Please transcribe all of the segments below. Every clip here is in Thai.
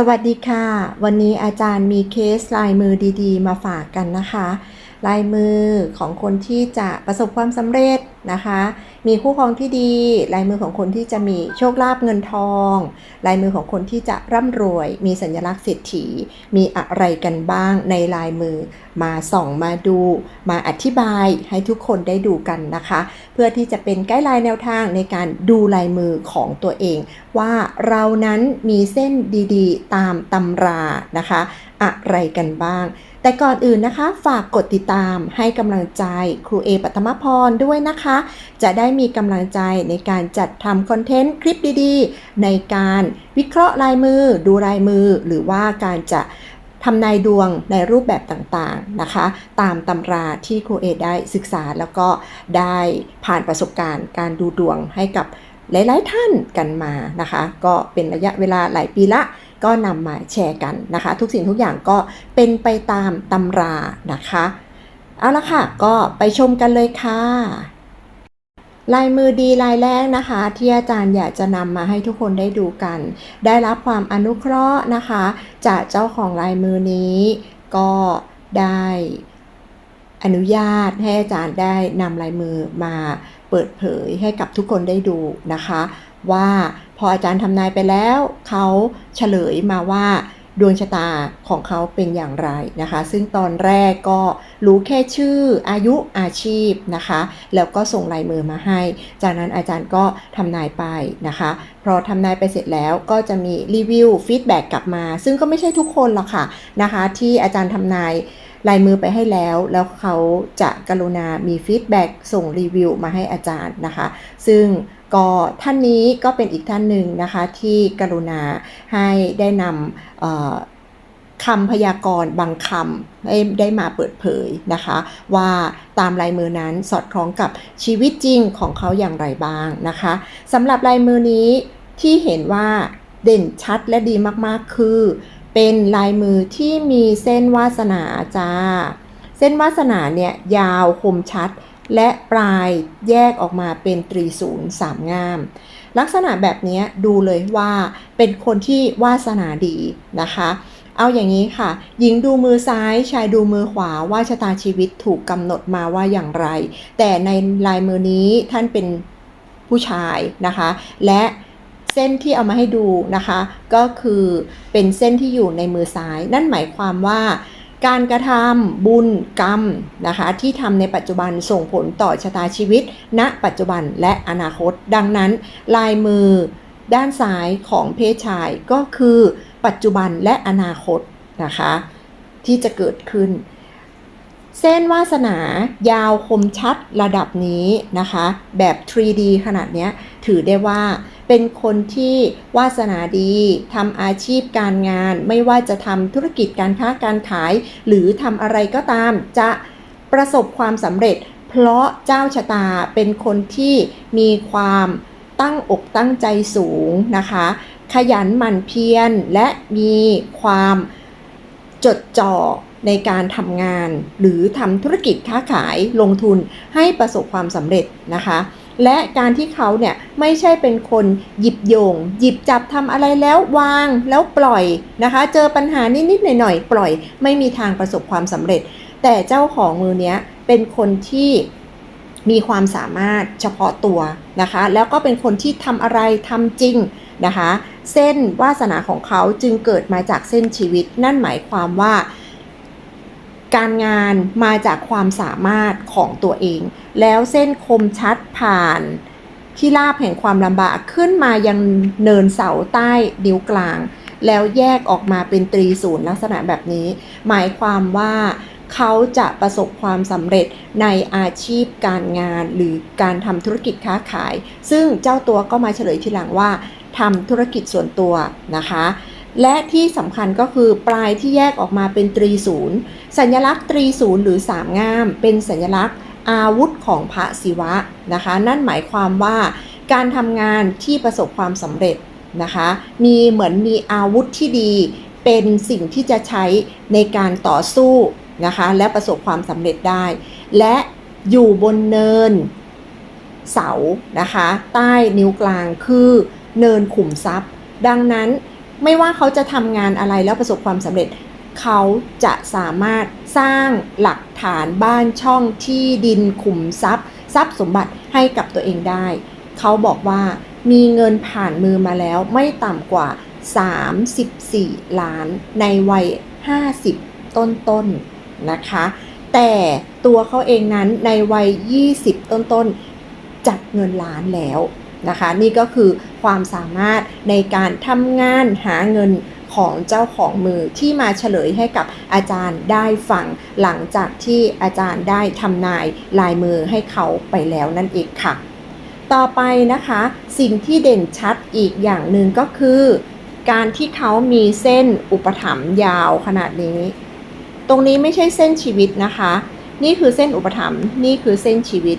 สวัสดีค่ะ วันนี้อาจารย์มีเคสลายมือดี ๆ มาฝากกันนะคะ ลายมือของคนที่จะประสบความสำเร็จนะคะ มีคู่ครองที่ดี ลายมือของคนที่จะมีโชคลาภเงินทอง ลายมือของคนที่จะร่ำรวย มีสัญลักษณ์เศรษฐี มีอะไรกันบ้างในลายมือ มาส่องมาดู มาอธิบายให้ทุกคนได้ดูกันนะคะ เพื่อที่จะเป็นไกด์ไลน์แนวทางในการดูลายมือของตัวเอง ว่าเรานั้นมีเส้นดีๆ ตามตำรานะคะ อะไรกันบ้าง แต่ก่อนอื่นนะคะ ฝากกดติดตามให้กำลังใจครูเอปัทมพรด้วยนะคะ จะได้มีกำลังใจในการจัดทำคอนเทนต์คลิปดีๆ ในการวิเคราะห์ลายมือ ดูลายมือ หรือว่าการจะทำนายดวงในรูปแบบต่างๆนะคะ ตามตำราที่ครูเอได้ศึกษาแล้วก็ได้ผ่านประสบการณ์ การดูดวงให้กับหลายๆท่านกันมานะคะ ก็เป็นระยะเวลาหลายปีละ ก็นำมาแชร์กันนะคะ ทุกสิ่งทุกอย่างก็เป็นไปตามตำรานะคะ เอาละค่ะ ก็ไปชมกันเลยค่ะ ลายมือดีลายแรกนะคะ ที่อาจารย์อยากจะนำมาให้ทุกคนได้ดูกัน ได้รับความอนุเคราะห์นะคะ จากเจ้าของลายมือนี้ ก็ได้อนุญาตให้อาจารย์ได้นำลายมือมาเปิดเผยให้กับทุกคนได้ดูนะคะ ว่า พออาจารย์ทำนายไปแล้ว เขาเฉลยมาว่าดวงชะตาของเขาเป็นอย่างไรนะคะ ซึ่งตอนแรกก็รู้แค่ชื่ออายุอาชีพนะคะ แล้วก็ส่งลายมือมาให้ จากนั้นอาจารย์ก็ทำนายไปนะคะพอทำนายไปเสร็จแล้วก็จะมีรีวิวฟีดแบ็กกลับมา ซึ่งก็ไม่ใช่ทุกคนหรอกค่ะนะคะ ที่อาจารย์ทำนายลายมือไปให้แล้ว แล้วเขาจะกรุณามีฟีดแบ็กส่งรีวิวมาให้อาจารย์นะคะ ซึ่ง ก็ท่านนี้ก็เป็นอีกท่านหนึ่งนะคะที่กรุณาให้ได้นำคำพยากรณ์บางคำได้มาเปิดเผยนะคะ ว่าตามลายมือนั้นสอดคล้องกับชีวิตจริงของเขาอย่างไรบ้างนะคะสำหรับลายมือนี้ที่เห็นว่าเด่นชัดและดีมากๆคือ เป็นลายมือที่มีเส้นวาสนาจ้า เส้นวาสนาเนี่ยยาวคมชัด และปลายแยกออกมาเป็นตรีศูนย์สามงาม ลักษณะแบบนี้ดูเลยว่าเป็นคนที่วาสนาดีนะคะ เอาอย่างนี้ค่ะ หญิงดูมือซ้ายชายดูมือขวาว่าชะตาชีวิตถูกกำหนดมาว่าอย่างไร แต่ในลายมือนี้ท่านเป็นผู้ชายนะคะ และเส้นที่เอามาให้ดูนะคะ ก็คือเป็นเส้นที่อยู่ในมือซ้าย นั่นหมายความว่า การกระทำบุญกรรมนะคะที่ทำในปัจจุบันส่งผลต่อชะตาชีวิต ณ ปัจจุบันและอนาคต ดังนั้น ลายมือด้านซ้ายของเพศชายก็คือ ปัจจุบันและอนาคตนะคะที่จะเกิดขึ้น เส้นวาสนายาวคมชัดระดับนี้นะคะ แบบ 3D ขนาดนี้ถือได้ว่าเป็นคนที่วาสนาดีทำอาชีพการงาน ไม่ว่าจะทำธุรกิจการค้าการขาย หรือทำอะไรก็ตามจะประสบความสำเร็จ เพราะเจ้าชะตาเป็นคนที่มีความตั้งอกตั้งใจสูงนะคะ ขยันหมั่นเพียรและมีความจดจ่อ ในการทำงานหรือทำธุรกิจค้าขายลงทุนให้ประสบความสำเร็จนะคะ และการที่เขาเนี่ยไม่ใช่เป็นคนหยิบโยง หยิบจับทำอะไรแล้ววางแล้วปล่อยนะคะ เจอปัญหานิดๆหน่อยๆปล่อย ไม่มีทางประสบความสำเร็จ แต่เจ้าของมือเนี้ยเป็นคนที่มีความสามารถเฉพาะตัวนะคะ แล้วก็เป็นคนที่ทำอะไรทำจริงนะคะ เส้นวาสนาของเขาจึงเกิดมาจากเส้นชีวิต นั่นหมายความว่า การงานมาจากความสามารถของตัวเอง แล้วเส้นคมชัดผ่านที่ราบแห่งความลำบากขึ้นมายังเนินเสาใต้นิ้วกลาง แล้วแยกออกมาเป็นตรีศูนย์ลักษณะแบบนี้ หมายความว่าเขาจะประสบความสำเร็จในอาชีพการงานหรือการทำธุรกิจค้าขาย ซึ่งเจ้าตัวก็มาเฉลยทีหลังว่าทำธุรกิจส่วนตัวนะคะ และที่สำคัญก็คือปลายที่แยกออกมาเป็นตรีศูนย์สัญลักษณ์ตรีศูนย์หรือสามง่าม เป็นสัญลักษณ์อาวุธของพระศิวะนะคะ นั่นหมายความว่าการทำงานที่ประสบความสำเร็จนะคะ มีเหมือนมีอาวุธที่ดี เป็นสิ่งที่จะใช้ในการต่อสู้นะคะ และประสบความสำเร็จได้ และอยู่บนเนินเสานะคะ ใต้นิ้วกลางคือเนินขุมทรัพย์ ดังนั้น ไม่ว่าเขาจะทำงานอะไรแล้วประสบความสำเร็จ เขาจะสามารถสร้างหลักฐานบ้านช่องที่ดินขุมทรัพย์ ทรัพย์สมบัติให้กับตัวเองได้ เขาบอกว่ามีเงินผ่านมือมาแล้วไม่ต่ำกว่า 34 ล้านในวัย 50 ต้นๆนะคะ แต่ตัวเขาเองนั้นในวัย 20 ต้นๆจัดเงินล้านแล้ว นะคะ นี่ก็คือความสามารถในการทำงานหาเงินของเจ้าของมือที่มาเฉลยให้กับอาจารย์ได้ฟังหลังจากที่อาจารย์ได้ทำนายลายมือให้เขาไปแล้วนั่นเองค่ะ ต่อไปนะคะ สิ่งที่เด่นชัดอีกอย่างหนึ่งก็คือ การที่เขามีเส้นอุปถัมภ์ยาวขนาดนี้ ตรงนี้ไม่ใช่เส้นชีวิตนะคะ นี่คือเส้นอุปถัมภ์นี่คือเส้นชีวิต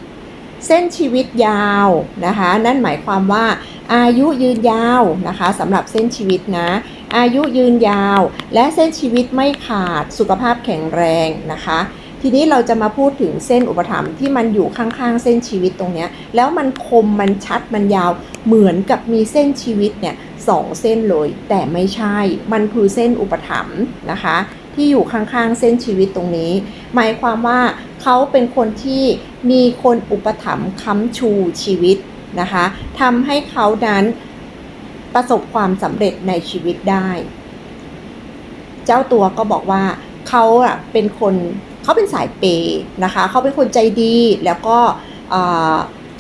เส้นชีวิตยาวนะคะ นั่นหมายความว่า อายุยืนยาวนะคะสำหรับเส้นชีวิตนะ อายุยืนยาว และเส้นชีวิตไม่ขาดสุขภาพแข็งแรงนะคะ ทีนี้เราจะมาพูดถึงเส้นอุปถัมภ์ที่มันอยู่ข้างๆ เส้นชีวิตตรงนี้แล้วมันคมมันชัดมันยาวเหมือนกับมีเส้นชีวิตเนี่ยสองเส้นเลยแต่ไม่ใช่มันคือเส้นอุปถัมภ์นะคะ ที่อยู่ข้างๆเส้นชีวิตตรงนี้ หมายความว่าเขาเป็นคนที่มีคนอุปถัมภ์ค้ำชูชีวิตนะคะทำให้เขานั้นประสบความสำเร็จในชีวิตได้ เจ้าตัวก็บอกว่าเขาอะเป็นคนเขาเป็นสายเปย์นะคะเขาเป็นคนใจดีแล้วก็อ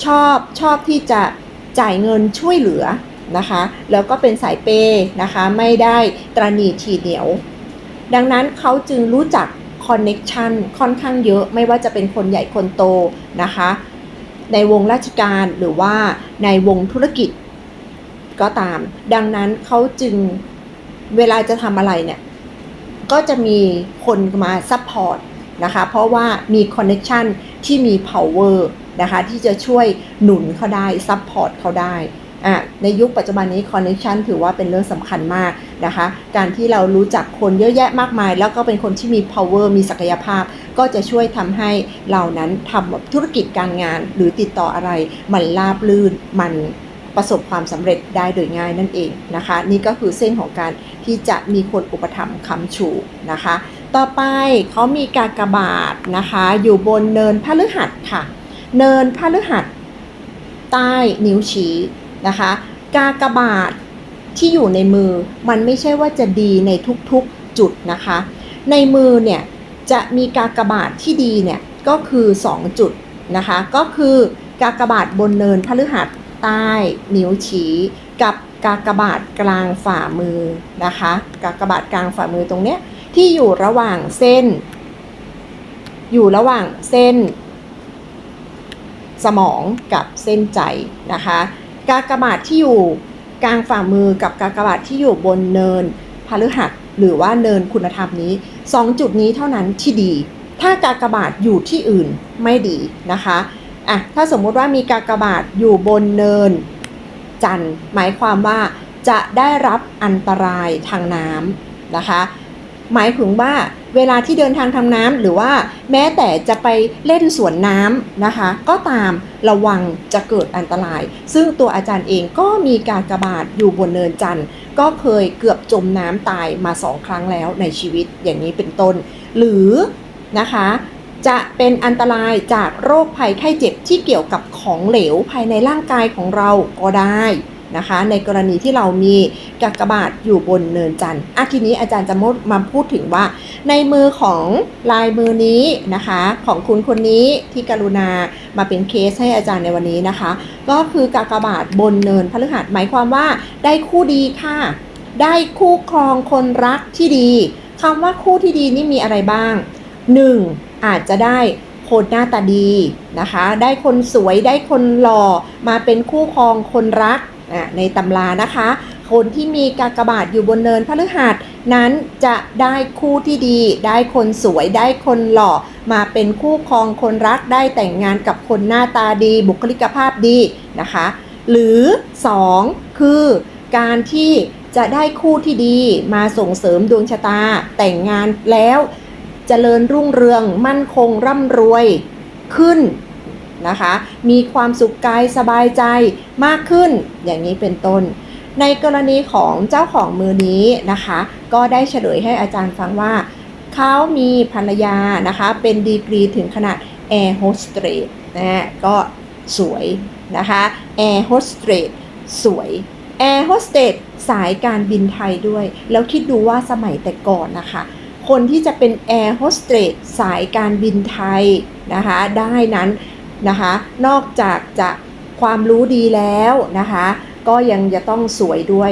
ชอบชอบที่จะจ่ายเงินช่วยเหลือนะคะ แล้วก็เป็นสายเปย์นะคะ ไม่ได้ตรณีทีเหนียว ดังนั้นเขาจึงรู้จักคอนเน็กชันค่อนข้างเยอะไม่ว่าจะเป็นคนใหญ่คนโตนะคะ ในวงราชการหรือว่าในวงธุรกิจก็ตาม ดังนั้นเขาจึงเวลาจะทำอะไรเนี่ย ก็จะมีคนมาซัพพอร์ตนะคะ เพราะว่ามีคอนเน็ชันที่มี power นะคะ ที่จะช่วยหนุนเขาได้ซัพพอร์ตเขาได้ ในยุคปัจจุบันนี้คอนเน็ชันถือว่าเป็นเรื่องสำคัญมากนะคะ การที่เรารู้จักคนเยอะแยะมากมาย แล้วก็เป็นคนที่มี power มีศักยภาพ ก็จะช่วยทำให้เรานั้นทำธุรกิจการงาน หรือติดต่ออะไร มันราบลื่นมันประสบความสำเร็จได้โดยง่ายนั่นเองนะคะ นี่ก็คือเส้นของการที่จะมีคนอุปถัมภ์คำชูนะคะ ต่อไปเขามีกากบาทนะคะ อยู่บนเนินพฤหัสค่ะ เนินพฤหัสใต้นิ้วชี้ นะคะ กากบาทที่อยู่ในมือมันไม่ใช่ว่าจะดีในทุกๆจุดนะคะ ในมือเนี่ยจะมีกากบาทที่ดีเนี่ยก็คือ 2 จุดนะคะ ก็คือกากบาทบนเนินพฤหัสใต้นิ้วชี้กับกากบาทกลางฝ่ามือนะคะ กากบาทกลางฝ่ามือตรงเนี้ยที่อยู่ระหว่างเส้น อยู่ระหว่างเส้น สมองกับเส้นใจนะคะ กากบาทที่อยู่กลางฝ่ามือกับกากบาทที่อยู่บนเนินพฤหัสหรือว่าเนินคุณธรรมนี้สองจุดนี้เท่านั้นที่ดี ถ้ากากบาทอยู่ที่อื่นไม่ดีนะคะอะถ้าสมมุติว่ามีกากบาทอยู่บนเนิน จันต์หมายความว่าจะได้รับอันตรายทางน้ำนะคะ หมายถึงว่า เวลาที่เดินทางทางน้ำหรือว่าแม้แต่จะไปเล่นสวนน้ำนะคะ ก็ตามระวังจะเกิดอันตราย ซึ่งตัวอาจารย์เองก็มีการกระบาดอยู่บนเนินจันทร์ก็เคยเกือบจมน้ำตายมาสองครั้งแล้วในชีวิตอย่างนี้เป็นต้น หรือนะคะจะเป็นอันตรายจากโรคภัยไข้เจ็บที่เกี่ยวกับของเหลวภายในร่างกายของเราก็ได้นะคะ ในกรณีที่เรามี กากบาทอยู่บนเนินจันทร์อะทีนี้อาจารย์จะมาพูดถึงว่า ในมือของลายมือนี้นะคะ ของคุณคนนี้ที่กรุณามาเป็นเคสให้อาจารย์ในวันนี้นะคะ ก็คือกากบาทบนเนินพฤหัสหมายความว่าได้คู่ดีค่ะ ได้คู่ครองคนรักที่ดีคำว่าคู่ที่ดีนี่มีอะไรบ้าง 1. อาจจะได้คนหน้าตาดีนะคะ ได้คนสวยได้คนหล่อมาเป็นคู่ครองคนรักในตำรานะคะ คนที่มีกากบาทอยู่บนเนินพฤหัสนั้นจะได้คู่ที่ดี ได้คนสวยได้คนหล่อ มาเป็นคู่ครองคนรักได้แต่งงานกับคนหน้าตาดีบุคลิกภาพดีนะคะ หรือ 2 คือการที่จะได้คู่ที่ดีมาส่งเสริมดวงชะตาแต่งงานแล้วจเจริญรุ่งเรืองมั่นคงร่ำรวยขึ้นนะคะ มีความสุขกายสบายใจมากขึ้นอย่างนี้เป็นต้น ในกรณีของเจ้าของมือนี้นะคะ ก็ได้เฉลยให้อาจารย์ฟังว่า เขามีภรรยานะคะ เป็นดีกรีถึงขนาดแอร์โฮสเตสนะฮะก็สวยนะคะแอร์โฮสเตสสวยแอร์โฮสเตสสายการบินไทยด้วย แล้วคิดดูว่าสมัยแต่ก่อนนะคะ คนที่จะเป็นแอร์โฮสเตสสายการบินไทยนะคะ ได้นั้นนะคะ นอกจากจะความรู้ดีแล้วนะคะ ก็ยังจะต้องสวยด้วย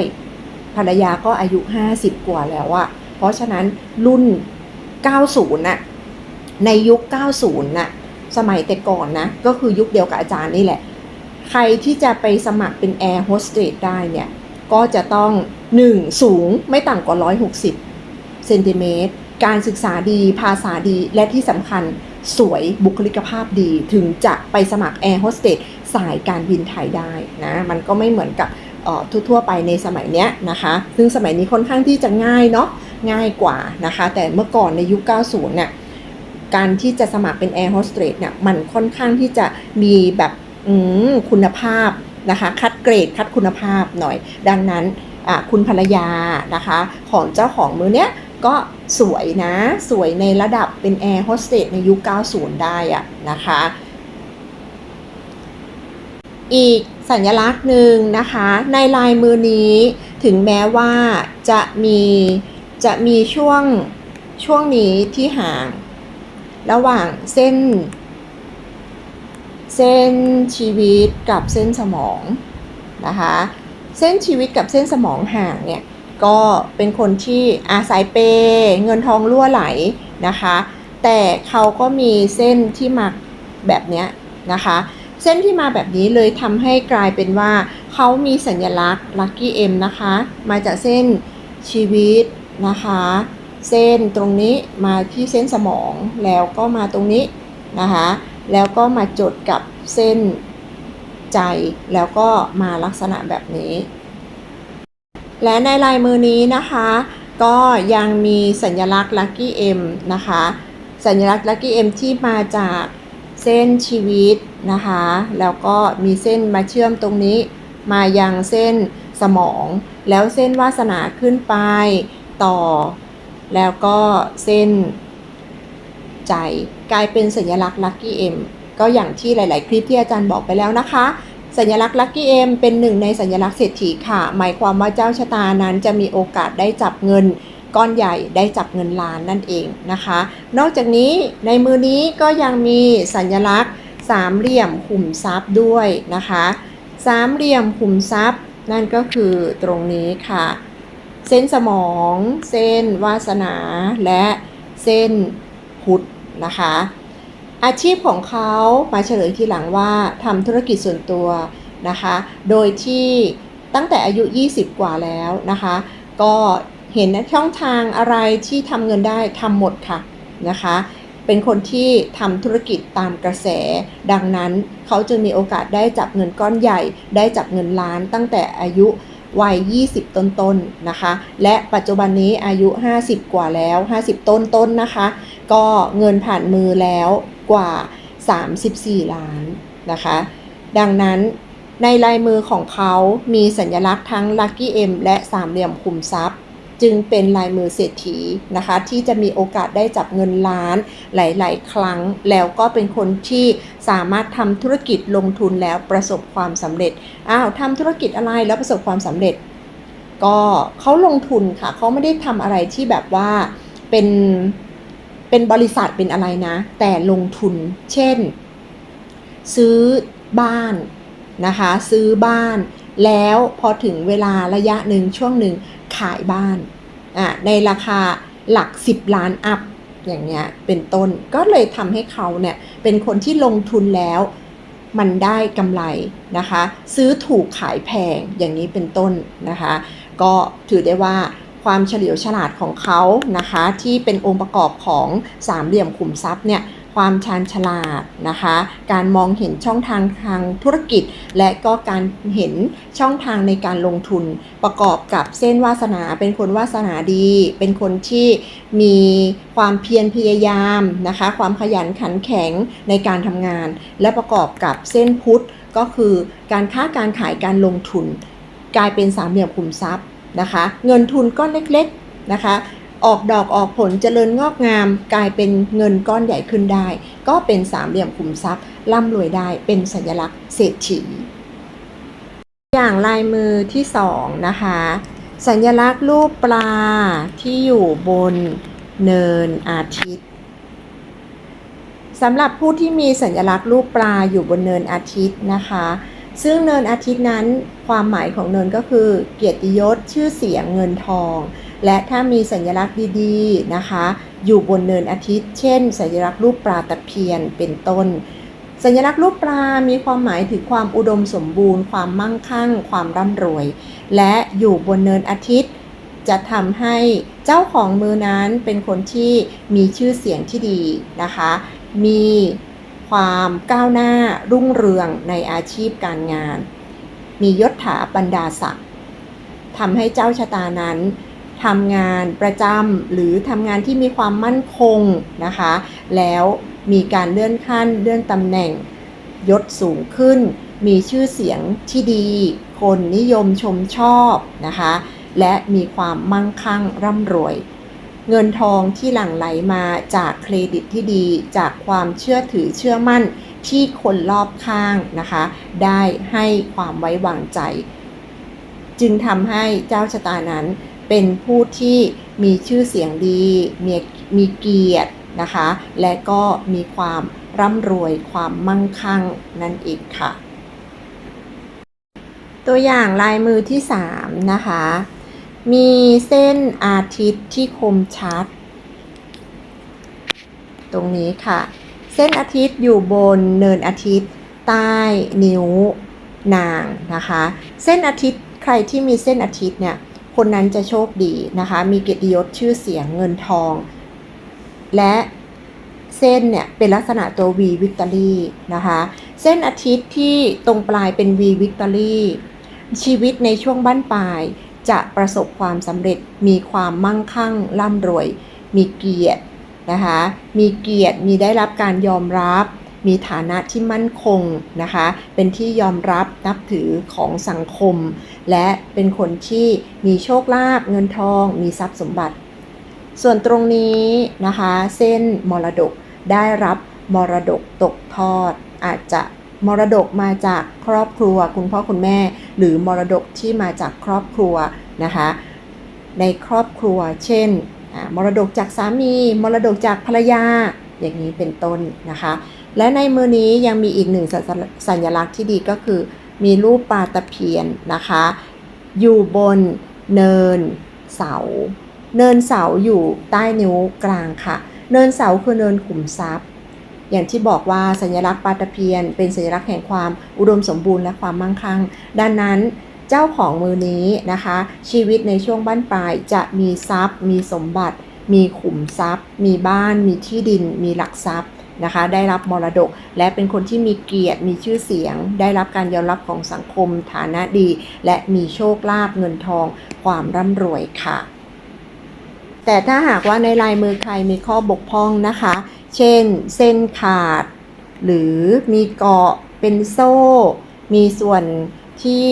ภรรยาก็อายุ 50 กว่าแล้วอะเพราะฉะนั้นรุ่น 90น่ะในยุค 90น่ะสมัยแต่ก่อนนะ ก็คือยุคเดียวกับอาจารย์นี่แหละ ใครที่จะไปสมัครเป็นแอร์โฮสเตสได้เนี่ย ก็จะต้อง 1. สูงไม่ต่ำกว่า 160เซนติเมตรการศึกษาดีภาษาดีและที่สำคัญสวยบุคลิกภาพดี ถึงจะไปสมัครแอร์โฮสเตส สายการบินไทยได้นะมันก็ไม่เหมือนกับออทั่วๆไปในสมัยเนี้ยนะคะ ซึ่งสมัยนี้ค่อนข้างที่จะง่ายเนาะง่ายกว่านะคะ แต่เมื่อก่อนในยุค 90เนี่ยการที่จะสมัครเป็นแอร์โฮสเตสเนี่ยมันค่อนข้างที่จะมีแบบคุณภาพนะคะ คัดเกรดคัดคุณภาพหน่อย ดังนั้นคุณภรรยานะคะ ของเจ้าของมือเนี้ยก็สวยนะ สวยในระดับเป็นแอร์โฮสเตสในยุค 90 ได้อะนะคะ อีกสัญลักษณ์หนึ่งนะคะ ในลายมือนี้ถึงแม้ว่าจะมีจะมีช่วงช่วงนี้ที่ห่าง ระหว่างเส้น เส้นชีวิตกับเส้นสมองนะคะเส้นชีวิตกับเส้นสมองห่างเนี่ยก็เป็นคนที่อาศัยเปย์เงินทองรั่วไหลนะคะ แต่เขาก็มีเส้นที่มาแบบเนี้ยนะคะ ส้นที่มาแบบนี้เลยทำให้กลายเป็นว่าเขามีสัญลักษณ์ Lucky M นะคะ มาจากเส้นชีวิตนะคะ เส้นตรงนี้มาที่เส้นสมองแล้วก็มาตรงนี้นะคะ แล้วก็มาจดกับเส้นใจแล้วก็มาลักษณะแบบนี้ และในลายมือนี้นะคะ ก็ยังมีสัญลักษณ์ Lucky M นะคะ สัญลักษณ์ Lucky M ที่มาจากเส้นชีวิต นะคะ แล้วก็มีเส้นมาเชื่อมตรงนี้มายังเส้นสมอง แล้วเส้นวาสนาขึ้นไปต่อ แล้วก็เส้นใจกลายเป็นสัญลักษณ์ Lucky M ก็อย่างที่หลาย ๆ คลิปที่อาจารย์บอกไปแล้วนะคะ สัญลักษณ์ Lucky M เป็นหนึ่งในสัญลักษณ์เศรษฐีค่ะ หมายความว่าเจ้าชะตานั้นจะมีโอกาสได้จับเงินก้อนใหญ่ได้จับเงินล้านนั่นเองนะคะ นอกจากนี้ในมือนี้ก็ยังมีสัญลักษณ์ สามเหลี่ยมขุมทรัพย์ด้วยนะคะสามเหลี่ยมขุมทรัพย์ นั่นก็คือตรงนี้ค่ะ เส้นสมอง เส้นวาสนา และเส้นพุทธนะคะ อาชีพของเขามาเฉลยทีหลังว่าทำธุรกิจส่วนตัวนะคะ โดยที่ตั้งแต่อายุ 20 กว่าแล้วนะคะ ก็เห็นช่องทางอะไรที่ทำเงินได้ทำหมดค่ะนะคะ เป็นคนที่ทำธุรกิจตามกระแส ดังนั้นเขาจึงมีโอกาสได้จับเงินก้อนใหญ่ ได้จับเงินล้านตั้งแต่อายุวัย 20 ต้นๆนนะคะ และปัจจุบันนี้อายุ 50 กว่าแล้ว 50 ต้นๆนนะคะ ก็เงินผ่านมือแล้วกว่า 34 ล้านนะคะ ดังนั้นในลายมือของเขามีสัญลักษณ์ทั้ง Lucky M และสามเหลี่ยมคุมทรัพย์ จึงเป็นลายมือเศรษฐีนะคะ ที่จะมีโอกาสได้จับเงินล้านหลาย ๆ ครั้ง แล้วก็เป็นคนที่สามารถทำธุรกิจลงทุนแล้วประสบความสำเร็จอ้าวทำธุรกิจอะไรแล้วประสบความสำเร็จ ก็เขาลงทุนค่ะเขาไม่ได้ทำอะไรที่แบบว่าเป็นเป็นบริษัทเป็นอะไรนะ แต่ลงทุน เช่น ซื้อบ้านนะคะ ซื้อบ้าน แล้วพอถึงเวลาระยะหนึ่งช่วงหนึ่ง ขายบ้านอะในราคาหลัก 10 ล้านอัพอย่างเงี้ยเป็นต้นก็เลยทำให้เขาเนี่ยเป็นคนที่ลงทุนแล้วมันได้กำไรนะคะ ซื้อถูกขายแพงอย่างนี้เป็นต้นนะคะ ก็ถือได้ว่าความเฉลียวฉลาดของเขานะคะ ที่เป็นองค์ประกอบของสามเหลี่ยมขุมทรัพย์เนี่ย ความชาญฉลาดนะคะ การมองเห็นช่องทางทางธุรกิจ และก็การเห็นช่องทางในการลงทุน ประกอบกับเส้นวาสนา เป็นคนวาสนาดี เป็นคนที่มีความเพียรพยายามนะคะ ความขยันขันแข็งในการทำงาน และประกอบกับเส้นพุทธก็คือการค้าการขายการลงทุน กลายเป็นสามเหลี่ยมขุมทรัพย์นะคะ เงินทุนก้อนเล็กๆนะคะ ออกดอกออกผลเจริญงอกงาม กลายเป็นเงินก้อนใหญ่ขึ้นได้ ก็เป็นสามเหลี่ยมขุมทรัพย์ร่ำรวยได้เป็นสัญลักษณ์เศรษฐีอย่างลายมือที่สองนะคะ สัญลักษณ์รูปปลาที่อยู่บนเนินอาทิตย์สำหรับผู้ที่มีสัญลักษณ์รูปปลาอยู่บนเนินอาทิตย์นะคะ ซึ่งเนินอาทิตย์นั้นความหมายของเนินก็คือ เกียรติยศชื่อเสียงเงินทอง และถ้ามีสัญลักษณ์ดีๆนะคะ อยู่บนเนินอาทิตย์ เช่น สัญลักษณ์รูปปลาตะเพียนเป็นต้น สัญลักษณ์รูปปลา มีความหมายถึงความอุดมสมบูรณ์ ความมั่งคั่ง ความร่ำรวย และอยู่บนเนินอาทิตย์ จะทำให้เจ้าของมือนั้นเป็นคนที่มีชื่อเสียงที่ดีนะคะ มีความก้าวหน้ารุ่งเรืองในอาชีพการงาน มียศถาบรรดาศักดิ์ทำให้เจ้าชะตานั้น ทำงานประจำหรือทำงานที่มีความมั่นคงนะคะ แล้วมีการเลื่อนขั้นเลื่อนตำแหน่งยศสูงขึ้น มีชื่อเสียงที่ดี คนนิยมชมชอบนะคะ และมีความมั่งคั่งร่ำรวย เงินทองที่หลั่งไหลมาจากเครดิตที่ดี จากความเชื่อถือเชื่อมั่นที่คนรอบข้างนะคะ ได้ให้ความไว้วางใจ จึงทำให้เจ้าชะตานั้น เป็นผู้ที่มีชื่อเสียงดี มีมีเกียรตินะคะ และก็มีความร่ำรวยความมั่งคั่งนั่นเองค่ะ ตัวอย่างลายมือที่ 3 นะคะ มีเส้นอาทิตย์ที่คมชัด ตรงนี้ค่ะ เส้นอาทิตย์อยู่บนเนินอาทิตย์ ใต้นิ้วนางนะคะ เส้นอาทิตย์ใครที่มีเส้นอาทิตย์เนี่ย คนนั้นจะโชคดีนะคะ มีเกียรติยศชื่อเสียงเงินทอง และเส้นเนี่ยเป็นลักษณะตัว V Victory นะคะ เส้นอาทิตย์ที่ตรงปลายเป็น V Victory ชีวิตในช่วงบั้นปลายจะประสบความสำเร็จมีความมั่งคั่งร่ำรวย มีเกียรตินะคะ มีเกียรติมีได้รับการยอมรับ มีฐานะที่มั่นคงนะคะ เป็นที่ยอมรับนับถือของสังคม และเป็นคนที่มีโชคลาภเงินทอง มีทรัพย์สมบัติ ส่วนตรงนี้นะคะ เส้นมรดกได้รับมรดกตกทอด อาจจะมรดกมาจากครอบครัว คุณพ่อคุณแม่ หรือมรดกที่มาจากครอบครัวนะคะ ในครอบครัว เช่นมรดกจากสามี มรดกจากภรรยา อย่างนี้เป็นต้นนะคะ และในมือนี้ยังมีอีกหนึ่งสัญสญลักษณ์ที่ดีก็คือ มีรูปปลาตะเพียนนะคะ อยู่บนเนินเสา เนินเสาอยู่ใต้นิ้วกลางค่ะ เนินเสาคือเนินขุมทรัพย์ อย่างที่บอกว่าสัญลักษณ์ปลาตะเพียน เป็นสัญลักษณ์แห่งความอุดมสมบูรณ์และความมั่งคั่ง ดังนั้นเจ้าของมือนี้นะคะ ชีวิตในช่วงบ้านปลายจะมีทรัพย์ มีสมบัติ มีขุมทรัพย์ มีบ้าน มีที่ดิน มีหลักทรัพย์ นะคะ ได้รับมรดก และเป็นคนที่มีเกียรติมีชื่อเสียง ได้รับการยอมรับของสังคม ฐานะดี และมีโชคลาภเงินทอง ความร่ำรวยค่ะ แต่ถ้าหากว่าในลายมือใครมีข้อบกพร่องนะคะ เช่น เส้นขาด หรือมีเกาะเป็นโซ่ มีส่วนที่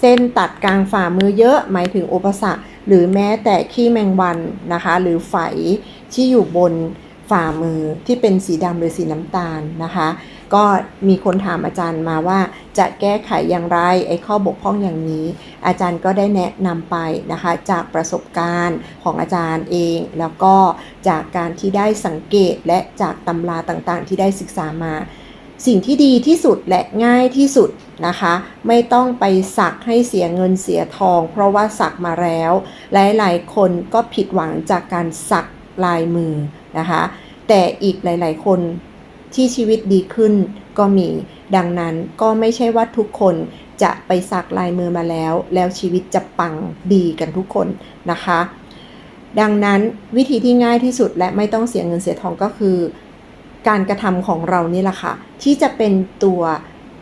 เส้นตัดกลางฝ่ามือเยอะหมายถึงอุปสรรคหรือแม้แต่ขี้แมงวันนะคะ หรือไฝที่อยู่บน ฝ่ามือที่เป็นสีดำหรือสีน้ำตาลนะคะ ก็มีคนถามอาจารย์มาว่าจะแก้ไขอย่างไรไอ้ข้อบกพร่องอย่างนี้ อาจารย์ก็ได้แนะนำไปนะคะ จากประสบการณ์ของอาจารย์เอง แล้วก็จากการที่ได้สังเกตและจากตำราต่างๆ ที่ได้ศึกษามา สิ่งที่ดีที่สุดและง่ายที่สุดนะคะ ไม่ต้องไปสักให้เสียเงินเสียทอง เพราะว่าสักมาแล้ว หลายๆ คนก็ผิดหวังจากการสัก ลายมือนะคะ แต่อีกหลาย ๆ คนที่ชีวิตดีขึ้นก็มี ดังนั้นก็ไม่ใช่ว่าทุกคนจะไปสักลายมือมาแล้ว แล้วชีวิตจะปังดีกันทุกคนนะคะ ดังนั้นวิธีที่ง่ายที่สุดและไม่ต้องเสียเงินเสียทองก็คือ การกระทำของเรานี่แหละค่ะ ที่จะเป็นตัว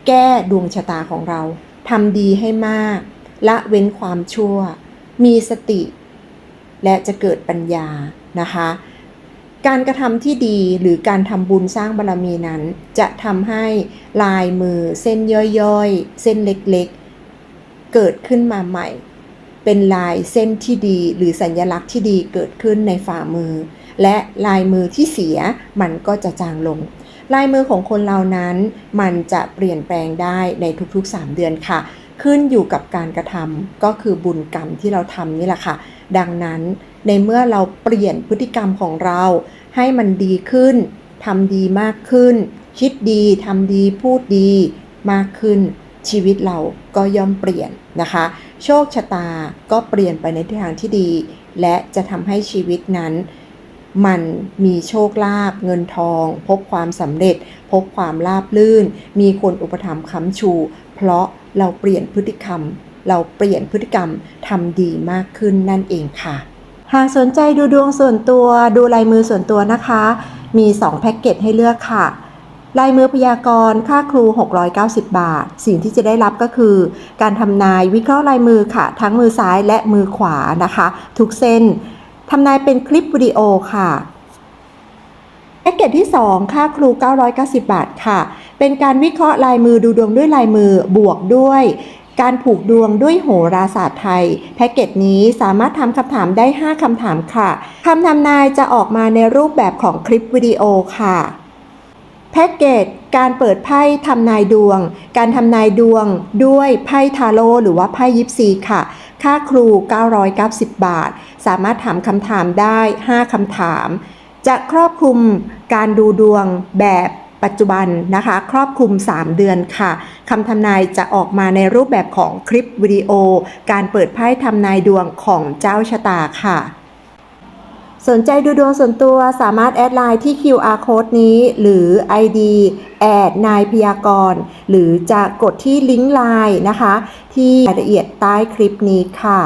แก้ดวงชะตาของเราทำดีให้มาก ละเว้นความชั่ว มีสติ และจะเกิดปัญญา นะคะ การกระทำที่ดีหรือการทำบุญสร้างบารรมีนั้น จะทำให้ลายมือเส้นย่อยๆ เส้นเล็กๆ เกิดขึ้นมาใหม่ เป็นลายเส้นที่ดีหรือสัญลักษณ์ที่ดีเกิดขึ้นในฝ่ามือ และลายมือที่เสียมันก็จะจางลงลายมือของคนเรานั้นมันจะเปลี่ยนแปลงได้ในทุกๆ 3 เดือนค่ะ ขึ้นอยู่กับการกระทำก็คือบุญกรรมที่เราทำนี่แหละค่ะ ดังนั้น ในเมื่อเราเปลี่ยนพฤติกรรมของเรา ให้มันดีขึ้นทำดีมากขึ้น คิดดีทำดีพูดดีมากขึ้น ชีวิตเราก็ย่อมเปลี่ยนนะคะ โชคชะตาก็เปลี่ยนไปในทิศทางที่ดี และจะทำให้ชีวิตนั้น มันมีโชคลาภเงินทอง พบความสำเร็จ พบความราบลื่น มีคนอุปถัมภ์ค้ำชู เพราะเราเปลี่ยนพฤติกรรม เราเปลี่ยนพฤติกรรมทำดีมากขึ้นนั่นเองค่ะ หากสนใจดูดวงส่วนตัวดูลายมือส่วนตัวนะคะ มี 2 แพ็กเกจให้เลือกค่ะ ลายมือพยากรณ์ค่าครู 690 บาท สิ่งที่จะได้รับก็คือ การทำนายวิเคราะห์ลายมือค่ะ ทั้งมือซ้ายและมือขวานะคะ ทุกเส้นทำนายเป็นคลิปวิดีโอค่ะแพ็กเกจที่ 2 ค่าครู 990 บาทค่ะ เป็นการวิเคราะห์ลายมือดูดวงด้วยลายมือบวกด้วย การผูกดวงด้วยโหราศาสตร์ไทย แพ็กเกจนี้สามารถทำคำถามได้ 5คำถามค่ะคำทำนายจะออกมาในรูปแบบของคลิปวิดีโอค่ะแพ็กเกจการเปิดไพ่ทำนายดวง การทำนายดวงด้วยไพ่ทาโร่หรือว่าไพ่ยิปซีค่ะ ค่าครู 990 บาท สามารถถามคำถามได้ 5คำถาม จะครอบคลุมการดูดวงแบบ ปัจจุบันนะคะ ครอบคลุม 3 เดือนค่ะคำทำนายจะออกมาในรูปแบบของคลิปวิดีโอ การเปิดไพ่ทำนายดวงของเจ้าชะตาค่ะ สนใจดูดวงส่วนตัวสามารถแอดไลน์ที่ QR code นี้ หรือ ID แอดนายพยากรณ์หรือจะกดที่ลิงก์ไลน์นะคะ ที่รายละเอียดใต้คลิปนี้ค่ะ